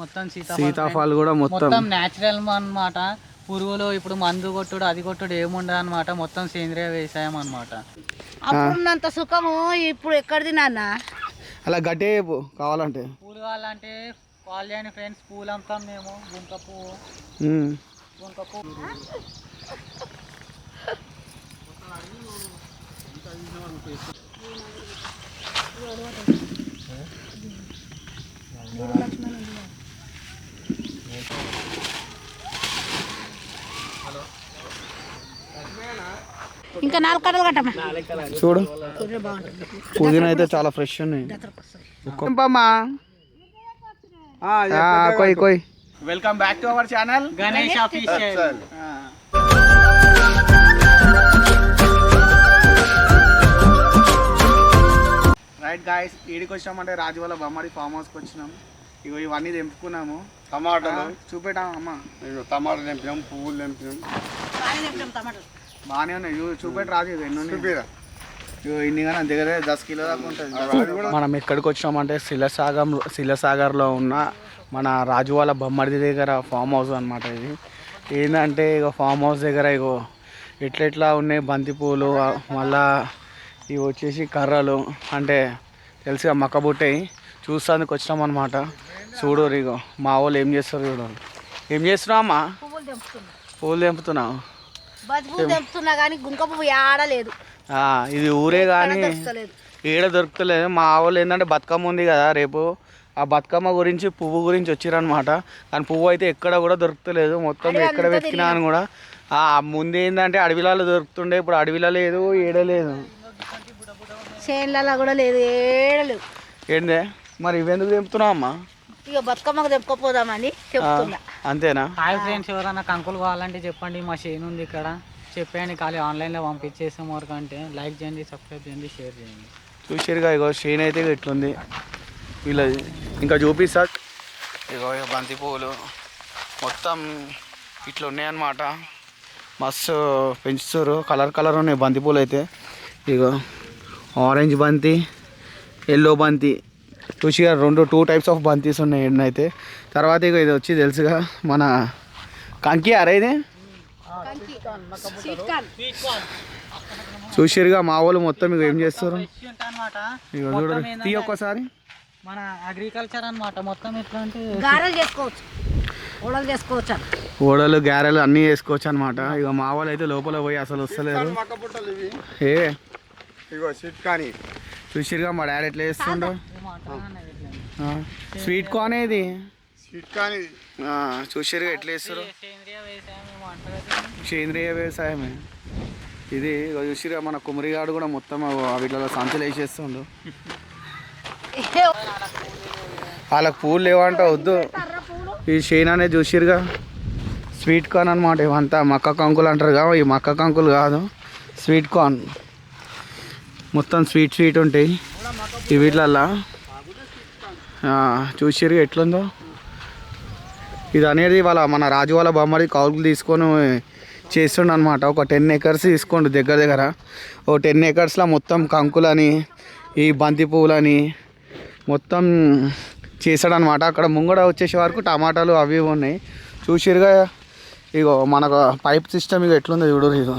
మొత్తం సీతాఫలం కూడా మొత్తం. న్యాచురల్ అన్నమాట. పురుగులు ఇప్పుడు మందు కొట్టుడు అది కొట్టుడు ఏముండదు అనమాట మొత్తం సేంద్రియ వ్యవసాయం అన్నమాట. అప్పుడున్నంత సుఖము ఇప్పుడు ఎక్కడిది నాన్న అలా గట్టే కావాలంటే. పూలు కావాలంటే కాల్ చేయండి ఫ్రెండ్స్ పూలు అమ్ముతాం మేము గుంక పువ్వు. గుంక పువ్వు నాలుగు కట్టలు కట్టమ్మా. చూడు. పుదీనా అయితే చాలా ఫ్రెష్ ఉన్నాయి. కొయ్ కొయ్. Welcome back to our channel. Ganesh official right guys ఈడికి వచ్చినామంటే రాజువాల బొమ్మడి ఫామ్ హౌస్కి వచ్చినాం. ఇగో ఇవన్నీ తెంపుకున్నాము. టమాటాలు. చూపెట్టాం అమ్మ? ఇదిగో టమాటాలు తెంపినాం పువ్వులు తెంపినాం. టమాటాలు. బాగానే ఉన్నాయి. చూపెట్టి రాజు ఇది ఎన్ని ఉన్నాయి. ఇన్ని కానీ అంతే కదా దస్ కిలో దాకా ఉంటుంది. మనం ఎక్కడికి వచ్చినామంటే శిలసాగర్ శిలసాగర్లో ఉన్న మన రాజు వాళ్ళ బొమ్మడి దగ్గర ఫామ్ హౌస్ అనమాట ఇది. ఏంటంటే ఇక ఫామ్ హౌస్ దగ్గర ఇగో ఎట్లెట్లా ఉన్నాయి బంతి పూలు ఆ, మళ్ళా ఇవి వచ్చేసి కర్రలు అంటే తెలుసుగా మక్క బుట్టయి చూస్తానికి వచ్చినాం అనమాట చూడు ఇగో. మా వాళ్ళు ఏం చేస్తారు చూడు ఏం చేస్తున్నావు అమ్మా? పూలు తెంపుతున్నావు? బతి పువ్వు తెంపుతున్నా కానీ గుంక పువ్వు ఆడలేదు ఆ, ఇది ఊరే కానీ ఏడ దొరుకుతలేదు. మా వాళ్ళు ఏంటంటే బతుకమ్మ ఉంది కదా రేపు. ఆ బతుకమ్మ గురించి పువ్వు గురించి వచ్చిరనమాట కానీ పువ్వు అయితే ఎక్కడ కూడా దొరుకుతలేదు. మొత్తం ఎక్కడ వెతికినా అని కూడా. ఆ ముందు ఏంటంటే అడవిలలో దొరుకుతుండే ఇప్పుడు అడవిలో లేదు ఏడ లేదు. చేనులలో కూడా లేదు ఏడలేదు ఏందే? మరి ఇవెందుకు తెంపుతున్నావు అమ్మా? ఇక బతుకమ్మకు తెంపుకోపోదామని చెప్తున్నా. అంతేనా? హాయ్ ఫ్రెండ్స్ ఎవరైనా కంకులు కావాలంటే చెప్పండి. మా షేన్ ఉంది ఇక్కడ. చెప్పండి ఖాళీ ఆన్లైన్లో పంపించేసాం వరకు అంటే లైక్ చేయండి సబ్స్క్రైబ్ చేయండి షేర్ చేయండి. చూసిరుగా ఇగో షేన్ అయితే ఇగో ఇట్లుంది. వీళ్ళది ఇంకా చూపిస్తా. ఇగో ఇగో బంతి పువ్వులు. మొత్తం ఇట్లా ఉన్నాయన్నమాట. మస్తు పెంచుతారు కలర్ కలర్ ఉన్నాయి బంతి పూలు అయితే. ఇగో ఆరెంజ్ బంతి ఎల్లో బంతి. చూసిగా రెండు టూ టైప్స్ ఆఫ్ బంతీస్ ఉన్నాయి ఎన్నైతే తర్వాత ఇక ఇది వచ్చి తెలుసుగా మన కంకి అరే ఇది? చూసిరుగా మా వాళ్ళు మొత్తం ఇక ఏం చేస్తారు? అనమాట ఇక చూడండి తీ ఒక్కసారి. మన అగ్రికల్చర్ అన్నమాట. మొత్తం ఎట్లా అంటే గారెలు చేసుకోవచ్చు. ఓడలు చేసుకోవచ్చు అన్న. ఓడలు గారెలు అన్నీ వేసుకోవచ్చు అనమాట ఇక మా వాళ్ళు అయితే లోపల పోయి అసలు వస్తలేరు. ఏ? ఇగో సిట్ కానీ చూసిరుగా మా డాడీ ఎట్లా వేస్తుండో ఆ, స్వీట్ కార్న్ ఇది సిట్ కానీ ఆ, చూసిరుగా ఎట్లా వేస్తారు సేంద్రియ వ్యవసాయమే ఇది ఇగో చూసిరుగా మన కుమరిగాడు కూడా మొత్తం వీటిలో సంచులు వేసేస్తుండు. వాళ్ళకి పూలు లేవంట వద్దు. ఈ షేన్ అనేది చూసిరుగా స్వీట్ కార్న్ అనమాట ఇవంతా మక్క కంకులు అంటారు కదా ఈ మక్క కంకులు కాదు స్వీట్ కార్న్. మొత్తం స్వీట్ స్వీట్ ఉంటాయి. ఈ వీటిలల్లా చూసిరు ఎట్లుందో. ఇది అనేది వాళ్ళ మన రాజు వాళ్ళ బొమ్మడి కౌలుకు తీసుకొని చేస్తుండ అనమాట ఒక టెన్ ఎకర్స్ తీసుకోండి దగ్గర దగ్గర. ఓ టెన్ ఎకర్స్లో మొత్తం కంకులని ఈ బంతి పువ్వులని మొత్తం చేశాడనమాట అక్కడ ముంగడ వచ్చేసే వరకు టమాటాలు అవి ఇవి ఉన్నాయి. చూసిరుగా ఇగో మనకు పైప్ సిస్టమ్ ఇక ఎట్లుందో చూడరు ఇగో.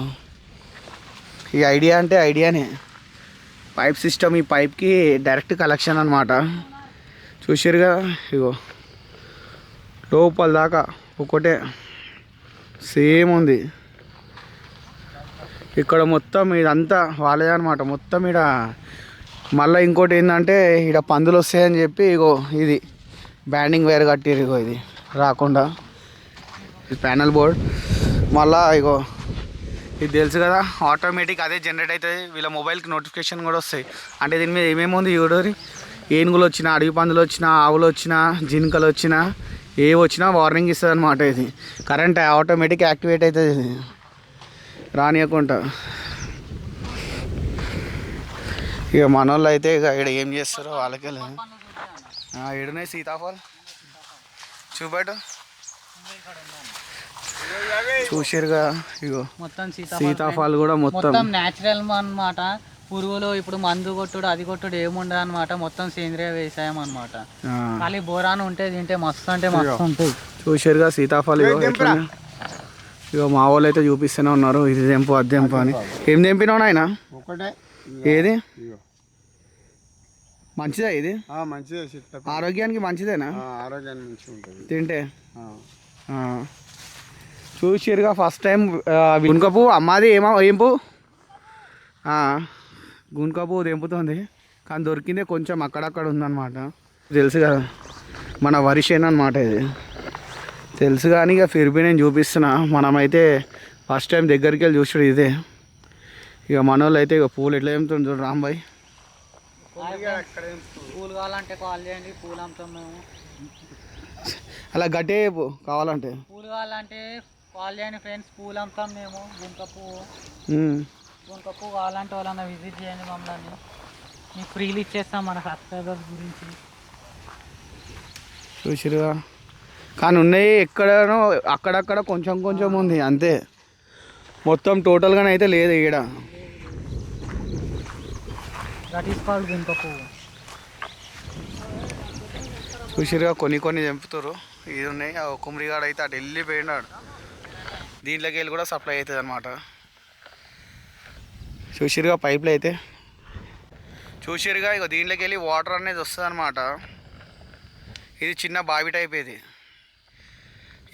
ఈ ఐడియా అంటే ఐడియానే. పైప్ సిస్టమ్ ఈ పైప్కి డైరెక్ట్ కలెక్షన్ అనమాట చూసిరుగా? ఇగో లోపల దాకా ఒకటే సేమ్ ఉంది. ఇక్కడ మొత్తం ఇదంతా వాళ్ళదే అనమాట మొత్తం ఇక్కడ మళ్ళీ ఇంకోటి ఏంటంటే ఇక్కడ పందులు వస్తాయని చెప్పి ఇగో ఇది బ్యాండింగ్ వైర్ కట్టిరు ఇగో ఇది రాకుండా. ఇది ప్యానల్ బోర్డ్. మళ్ళా ఇగో ఇది తెలుసు కదా ఆటోమేటిక్ అదే జనరేట్ అవుతుంది వీళ్ళ మొబైల్కి నోటిఫికేషన్ కూడా వస్తాయి. అంటే దీని మీద ఏమేమి ఉంది చూడరి ఏనుగులు వచ్చినా అడవి పందులు వచ్చినా ఆవులు వచ్చినా జింకలు వచ్చినా ఏ వచ్చినా వార్నింగ్ ఇస్తుంది అనమాట ఇది. కరెంట్ ఆటోమేటిక్ యాక్టివేట్ అవుతుంది ఇది. రానియకుండా. ఇక మనోళ్ళు అయితే ఇక ఇక్కడ ఏం చేస్తారో వాళ్ళకే లేదు. ఏడున్నాయి సీతాఫల్. చూపెట్టు. చూసిరుగా ఇగో. మొత్తం సీతాఫలం కూడా మొత్తం. న్యాచురల్ అన్నమాట. పురుగులు ఇప్పుడు మందు కొట్టుడు అది కొట్టుడు ఏముండదు అనమాట మొత్తం సేంద్రియ వ్యవసాయం అనమాట ఆ, ఖాళీ బోరాను ఉంటే తింటే మస్తు అంటే మస్తు ఉంటుంది చూసారుగా సీతాఫలం. ఇగో మా వాళ్ళు అయితే చూపిస్తూనే ఉన్నారు ఇది తెంపు అది తెంపు అని. ఏం తెంపినావు నాయన? ఒకటే. ఏది? మంచిదా ఇది? ఆ, మంచిదే చిట్ట. ఆరోగ్యానికి మంచిదేనా? ఆ, ఆరోగ్యానికి మంచిగా ఉంటుంది. తింటే? ఆ. ఆ. చూసిరుగా ఫస్ట్ టైం గునుక పువ్వు అమ్మాది ఏమో ఏం పువ్వు? పువ్వు తెంపుతుంది. కానీ దొరికిందే కొంచెం అక్కడక్కడ ఉందన్నమాట. తెలుసు కదా మన వరి చేను అనమాట ఇది. తెలుసు కానీ ఇక ఫిర్బీ నేను చూపిస్తున్నా. మనమైతే ఫస్ట్ టైం దగ్గరికి వెళ్ళి చూసాడు ఇదే. ఇక మన వాళ్ళు అయితే ఇక పూలు ఎట్లా తెంపుతుంది చూడు రాంబాయ్ పూలు కావాలంటే కాల్ చేయండి పూలు అమ్ముతాం మేము. అలా గట్టే కావాలంటే. పూలు కావాలంటే కాల్ చేయండి ఫ్రెండ్స్ పూలు అమ్ముతాం మేము గుంక పువ్వు ఉమ్. గుంక పువ్వు కావాలంటే వాళ్ళని విజిట్ చేయండి మమ్మల్ని. మీకు ఫ్రీలు ఇచ్చేస్తాం మన సబ్స్క్రైబర్స్ గురించి. చూసిరుగా కానీ ఉన్నాయి ఎక్కడనో అక్కడక్కడ కొంచెం కొంచెం ఉంది అంతే. మొత్తం టోటల్గానే అయితే లేదు ఈడ. దట్ ఈస్ కాల్డ్ గుంక పువ్వు చూసిరుగా కొన్ని కొన్ని తెంపుతారు ఇది ఉన్నాయి. ఆ కుమ్మరిగాడు అయితే అటు వెళ్ళిపోయినాడు. దీంట్లోకి వెళ్ళి కూడా సప్లై అవుతుంది అనమాట చూసిరుగా పైపులు అయితే. చూసిరుగా ఇక దీంట్లోకి వెళ్ళి వాటర్ అనేది వస్తుంది అనమాట ఇది చిన్న బావి టైప్ ఇది.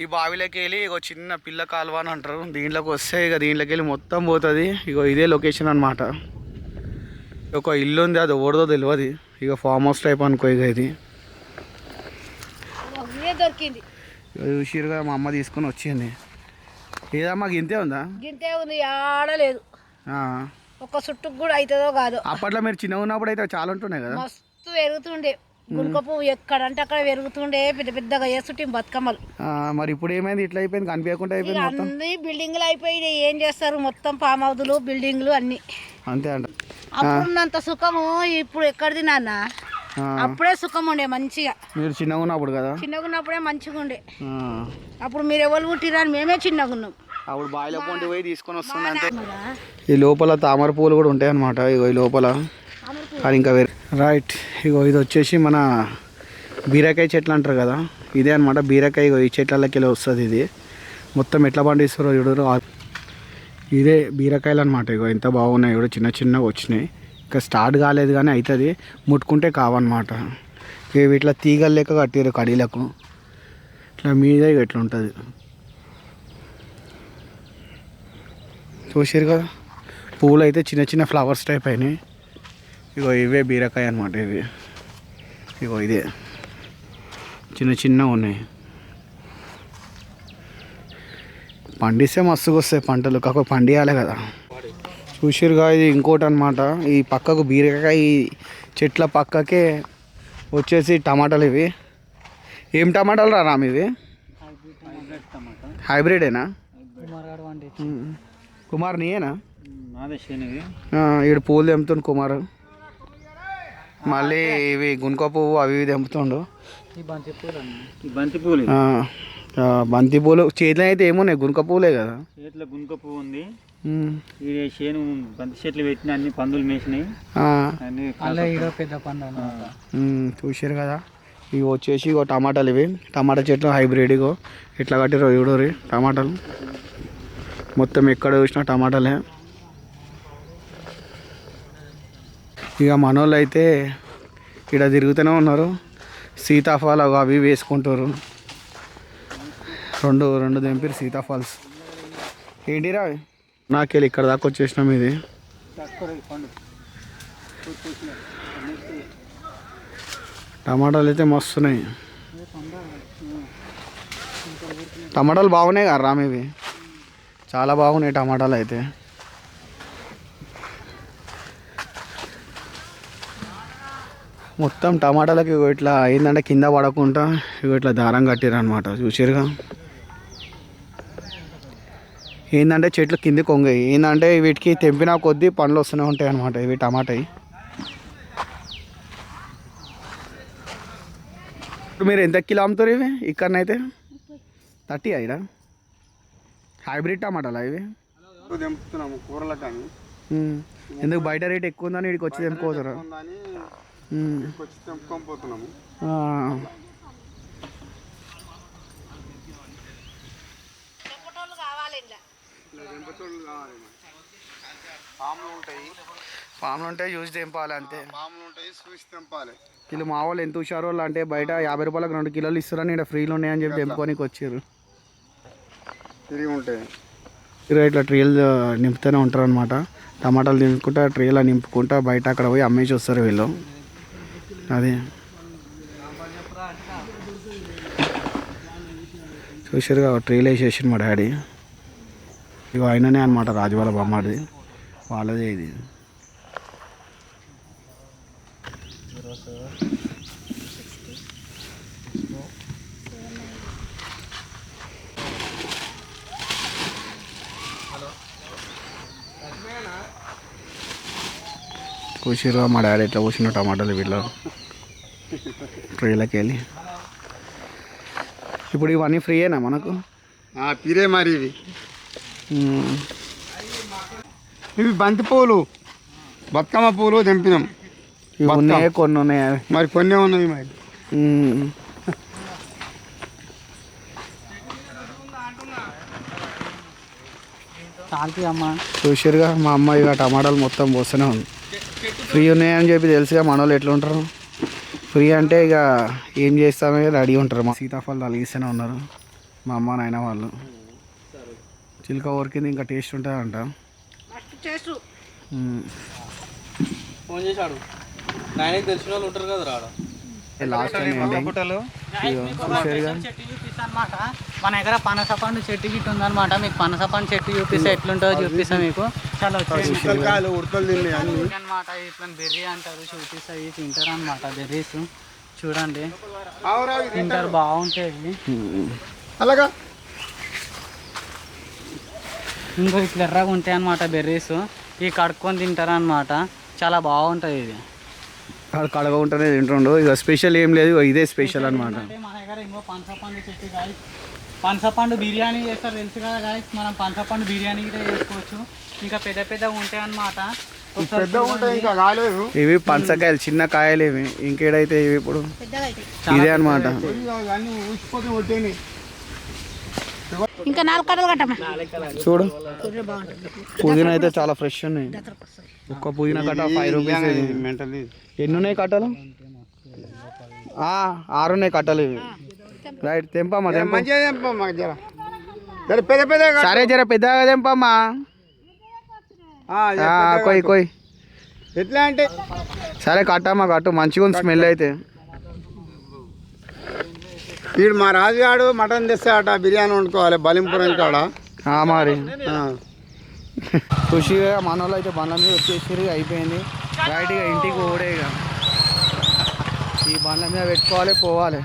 ఈ బావిలోకి వెళ్ళి ఇక చిన్న పిల్ల కాలువ అని అంటారు. దీంట్లోకి వస్తే ఇక దీంట్లోకి వెళ్ళి మొత్తం పోతుంది. ఇక ఇదే లొకేషన్ అనమాట ఒక ఇల్లు ఉంది అది ఓడదో తెలియదు ఇక ఫామ్ హౌస్ టైప్ అనుకో ఇక ఇది. ఇదే దొరికింది. ఇక చూసిరుగా మా అమ్మ తీసుకొని వచ్చింది. ఏదమ్మా గింతే ఉందా? గింతే ఉంది ఆడలేదు ఆ. ఒక చుట్టుకు కూడా అవుతుందో కాదో. అప్పట్లో మీరు చిన్నగా ఉన్నప్పుడు అయితే చాలా ఉంటున్నాయి కదా? మస్తు పెరుగుతుండే గునుక పువ్వు ఎక్కడంటే అక్కడ పెరుగుతుండే పెద్ద పెద్దగా వేస్తుంటే బతుకమ్మలు. మరి ఇప్పుడు ఏమైంది? ఇట్లా అయిపోయింది? కనిపించకుండా అయిపోయింది అన్ని బిల్డింగ్లు అయిపోయినాయి. ఏం చేస్తారు? మొత్తం ఫామ్ హౌదులు బిల్డింగ్లు అన్ని. అంతే అంట. అప్పుడున్నంత సుఖము ఇప్పుడు ఎక్కడిది నాన్న? ఆ, అప్పుడే సుఖం ఉండే మంచిగా. మీరు చిన్నగా ఉన్నప్పుడు కదా? చిన్నగా ఉన్నప్పుడే మంచిగా ఉండే. అప్పుడు మీరు ఎవరు పుట్టిరని మేమే చిన్నగా ఉన్నాం. అప్పుడు బాయిలో పొండి పోయి తీసుకొని వస్తుంది అంతే ఈ లోపల తామర పూలు కూడా ఉంటాయి అనమాట ఇగో ఈ లోపల. కానీ ఇంకా వేరే. రైట్ ఇగో ఇది వచ్చేసి మన బీరకాయ చెట్లు అంటారు కదా. ఇదే అనమాట బీరకాయ. ఇగో ఈ చెట్లకి వెళ్ళి వస్తుంది ఇది. మొత్తం ఎట్లా పండిస్తారో చూడరు ఇదే బీరకాయలు అనమాట ఇగో. ఎంత బాగున్నాయి కూడా. చిన్న చిన్నగా వచ్చినాయి. ఇంకా స్టార్ట్ కాలేదు కానీ అవుతుంది ముట్టుకుంటే కావన్నమాట. ఇక ఇట్లా తీగలు లెక్క కట్టారు కడీలకు. ఇట్లా మీద ఇక ఇట్లా ఉంటుంది చూసారు కదా? పువ్వులు అయితే చిన్న చిన్న ఫ్లవర్స్ టైప్ అయినాయి. ఇగో ఇవే బీరకాయ అనమాట ఇవి. ఇగో ఇదే. చిన్న చిన్న ఉన్నాయి. పండిస్తే మస్తుగా వస్తాయి పంటలు. కాకపోతే పండియాలి కదా. చూసిరుగా ఇది ఇంకోటి అనమాట ఈ పక్కకు బీరకాయ ఈ చెట్ల పక్కకే వచ్చేసి టమాటాలు ఇవి. ఏం టమాటాలు రా రామ్ ఇవి హైబ్రిడేనా. కుమార్ నీయేనా? ఈడు పూలు తెంపుతుండు కుమార్. మళ్ళీ ఇవి గునుక పువ్వు అవి ఇవి తెంపుతుండు. ఈ బంతి పూలు ఈ బంతి పూలు ఆ, ఆ, బంతి పూలు. చేతిలో అయితే ఏమున్నాయి? గునుక పువ్వులే కదా. చేతిలో గునుక పువ్వు ఉంది. చేను బంతి చెట్లు పెట్టిన అన్ని పందులు మేసినాయి. ఆ, అన్ని అలా ఈడో పెద్ద పండు చూసారు కదా. ఇవి వచ్చేసి ఇగో టమాటాలు ఇవి. టమాటా చెట్లు హైబ్రిడ్ ఇగో. ఇట్లా కట్టిరో ఇవిడోరి టమాటాలు. మొత్తం ఎక్కడ చూసినా టమాటాలే. ఇక మనోళ్ళు అయితే ఇక్కడ తిరుగుతూనే ఉన్నారు. సీతాఫాల్ అవి అవి వేసుకుంటారు. రెండు రెండు తెంపిరు సీతాఫాల్స్. ఏంటిరా అవి? నాకెళ్ళి ఇక్కడ దాకా వచ్చేసినాం ఇది టమాటాలు అయితే మస్తున్నాయి. టమాటాలు బాగున్నాయి కదా రామ్ ఇవి చాలా బాగున్నాయి టమాటాలు అయితే. మొత్తం టమాటాలకి ఇగో ఇట్లా ఏంటంటే కింద పడకుండా ఇట్లా దారం కట్టారు అనమాట చూసారుగా ఏంటంటే చెట్లు కింది కొంగాయి. ఏంటంటే వీటికి తెంపిన కొద్దీ పండ్లు వస్తూనే ఉంటాయి అనమాట ఇవి టమాటాయి. ఇప్పుడు మీరు ఎంత కిలో అమ్ముతారు ఇవి ఇక్కడనైతే? థర్టీ అయినా హైబ్రిడ్ టమాటాలా ఇవి? తెంపుతున్నాము కూరలకు. ఎందుకు బయట రేట్ ఎక్కువ ఉందని ఇక్కడికి వచ్చి తెంపుకోతారా. వచ్చి తెంపుకొని పోతున్నాము. పాములు ఉంటాయి. పాములు చూసి తెంపాలి అంతే. పాములు ఉంటాయి చూసి తెంపాలి. వీళ్ళు మా వాళ్ళు ఎంత హుషారు వాళ్ళు అంటే బయట యాభై రూపాయలకు రెండు కిలోలు ఇస్తారని ఇక్కడ ఫ్రీలు ఉన్నాయని చెప్పి తెంపుకోనికి వచ్చారు. తిరిగి ఉంటాయి ఇరవై ఇట్లా ట్రేలు నింపుతూనే ఉంటారు అనమాట టమాటాలు నింపుకుంటా ట్రేలో నింపుకుంటా బయట అక్కడ పోయి అమ్మేసి వస్తారు వీళ్ళు. అదే. చూసారుగా ట్రేలు వేసేసింది మా డాడీ. ఇక ఆయననే అనమాట రాజు వాళ్ళ బొమ్మది వాళ్ళదే ఇది. కూసిరు మా డాడీ ఎట్లా కూర్చున్న టమాటాలు వీళ్ళు ట్రేలకి వెళ్ళి ఇప్పుడు ఇవన్నీ ఫ్రీయేనా మనకు? ఆ, పిరే మరి ఇవి. ఇవి బంతి పూలు. బతుకమ్మ పూలు తెంపినాం. ఇవి ఉన్నాయి కొన్ని ఉన్నాయి. మరి కొన్ని ఉన్నాయి మరి. చూసారుగా మా అమ్మ ఇక టమాటాలు మొత్తం పోస్తూనే ఉంది. ఫ్రీ ఉన్నాయని చెప్పి తెలుసుగా మన వాళ్ళు ఎట్లా ఉంటారు ఫ్రీ అంటే ఇక ఏం చేస్తామో రెడీ ఉంటారు. మా సీతాఫలం తలిగిస్తూనే ఉన్నారు. మా అమ్మ నాయన వాళ్ళు. చిలుక ఊరికింది ఇంకా టేస్ట్ ఉంటుందంట. ఫోన్ చేశాడు. నాయనకి తెలిసిన వాళ్ళు ఉంటారు కదా రాడ? లాస్ట్ టైం ఎండింగ్ మన దగ్గర పనస పండు చెట్టు గిట్టు ఉందన్నమాట. మీకు పనస పండు చెట్టు చూపిస్తే ఎట్లుంటుందో చూపిస్తా మీకు. చాలా అనమాట ఇట్లా బెర్రీ అంటారు చూపిస్తా. ఇవి తింటారు అనమాట బెర్రీస్. చూడండి. తింటారు. బాగుంటాయి అలాగా? ఇంకో ఇట్లా ఎర్రగా ఉంటాయి అనమాట బెర్రీస్. ఇవి కడుక్కొని తింటారు అనమాట చాలా బాగుంటుంది ఇది ఆడ కడగ ఉంటేనే తింటుండు. ఇక స్పెషల్ ఏం లేదు ఇదే స్పెషల్ అనమాట మన దగ్గర ఇంకో పనసపండు చెట్టు గాయ పనసపండు బిర్యానీ చేస్తారు తెలుసు కదా గాయస్ మనం పనసపండు బిర్యానీ కూడా చేసుకోవచ్చు. ఇంకా పెద్ద పెద్దగా ఉంటాయి అన్నమాట. ఒకసారి పెద్ద ఉంటాయి ఇంకా కాలేదు ఇవి పంచకాయలు చిన్న కాయలు ఇవి ఇంకేడైతే ఇవి ఇప్పుడు? ఇదే అనమాట ఇంకా నాలుగు కట్టలు కట్టమ్మా. చూడు. పుదీనా అయితే చాలా ఫ్రెష్ ఉన్నాయి. ఒక్క పుదీనా కట్ట ఫైవ్ రూపీస్ ఎన్ని ఉన్నాయి కట్టలు? ఆ, ఆరు ఉన్నాయి కట్టలు ఇవి. రైట్ తెంపమ్మా తెంప మంచిగా తెంపమ్మా జర జర పెద్ద పెద్ద సరే జర పెద్దగా తెంపమ్మా ఆ, కొయ్ కొయ్ ఎట్లా అంటే సరే కట్టమ్మా కట్టు మంచిగా ఉంది స్మెల్ అయితే వీడు మా రాజుగాడు మటన్ తెస్తాడట బిర్యానీ వండుకోవాలి బలింపురం కాడ? మరి. ఖుషిగా మన వాళ్ళు అయితే బండ్ల మీద వచ్చేసి అయిపోయింది. రైట్గా ఇంటికి ఓడే ఇక. ఈ బండ్ల మీద పెట్టుకోవాలి పోవాలి.